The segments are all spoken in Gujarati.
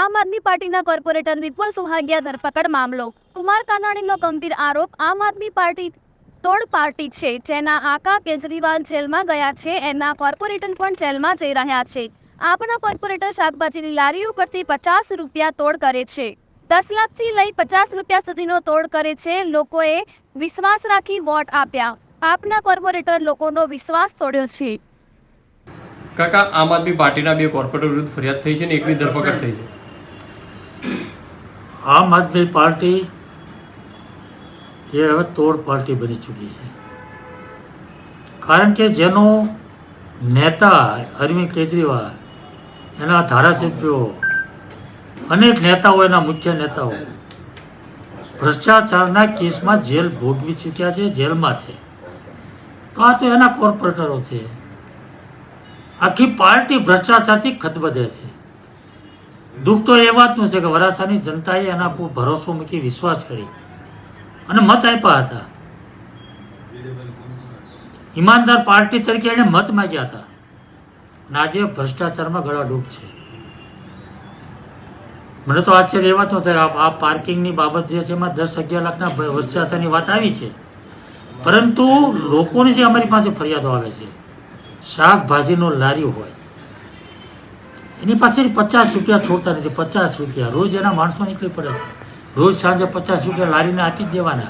આમ આદમી પાર્ટીના કોર્પોરેટર વિપુલ સુહાગિયા ધરપકડ મામલો. કુમાર કાનાણીનો ગંભીર આરોપ, આમ આદમી પાર્ટી તોડ પાર્ટી છે, જેના આકા કેજરીવાલ જેલમાં ગયા છે, એના કોર્પોરેટર પણ જેલમાં જઈ રહ્યા છે. આપણા કોર્પોરેટર શાકભાજીની લારી ઉપરથી પચાસ રૂપિયા તોડ કરે છે. દસ લાખથી લઈ પચાસ રૂપિયા સુધીનો તોડ કરે છે, લોકોએ વિશ્વાસ રાખી વોટ આપ્યા. આપના કોર્પોરેટર લોકોનો વિશ્વાસ તોડ્યો છે. કાકા, આમ આદમી પાર્ટીના બે કોર્પોરેટર વિરુદ્ધ ફરિયાદ થઈ છે ને એકની ધરપકડ થઈ છે? આમ આદમી પાર્ટી એ હવે તોડ પાર્ટી બની ચૂકી છે. કારણ કે જેનો નેતા અરવિંદ કેજરીવાલ, એના ધારાસભ્યો, અનેક નેતાઓ, એના મુખ્ય નેતાઓ ભ્રષ્ટાચારના કેસમાં જેલ ભોગવી ચૂક્યા છે, જેલમાં છે. તો આ તો એના કોર્પોરેટરો છે. આખી પાર્ટી ભ્રષ્ટાચારથી ખતબદે છે. દુઃખ તો એ વાતનું છે કે વરાછાની જનતાએ એના ભરોસો મૂકી વિશ્વાસ કરી. અને મત આપ્યા હતા. ઈમાનદાર પાર્ટી તરીકે એને મત માગ્યા હતા. અને આજે ભ્રષ્ટાચારમાં ગળાડૂબ છે. મને તો આશ્ચર્ય એ વાતનો થાય આ પાર્કિંગની બાબત જે છે એમાં દસ અગિયાર લાખના ભ્રષ્ટાચારની વાત આવી છે. પરંતુ લોકોની જે અમારી પાસે ફરિયાદો આવે છે, શાકભાજીનો લારી હોય એની પાસે પચાસ રૂપિયા છોડતા નથી. પચાસ રૂપિયા. રોજ એના માણસો નીકળી પડે છે. રોજ સાંજે પચાસ રૂપિયા લારીને આપી જ દેવાના.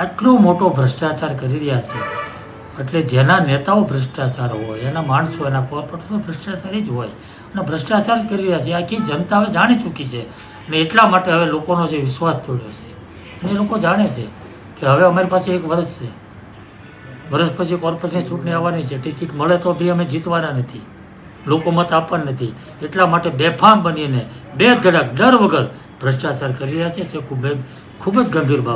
આટલો મોટો ભ્રષ્ટાચાર કરી રહ્યા છે. એટલે જેના નેતાઓ ભ્રષ્ટાચાર હોય, એના માણસો, એના કોર્પોરેટરો ભ્રષ્ટાચારી જ હોય. અને ભ્રષ્ટાચાર જ કરી રહ્યા છે. આખી જનતા હવે જાણી ચૂકી છે. અને એટલા માટે હવે લોકોનો જે વિશ્વાસ તોડ્યો છે. અને એ લોકો જાણે છે કે હવે અમારી પાસે એક વર્ષ છે. વર્ષ પછી કોર્પોરેશનની ચૂંટણી આવવાની છે. ટિકિટ મળે તો બી અમે જીતવાના નથી. લોકો મત આપવા નથી. એટલા માટે બેફામ બનીને બે ધડક ડર વગર ભ્રષ્ટાચાર કરી રહ્યા છે. ખૂબ ખૂબ જ ગંભીર બાબત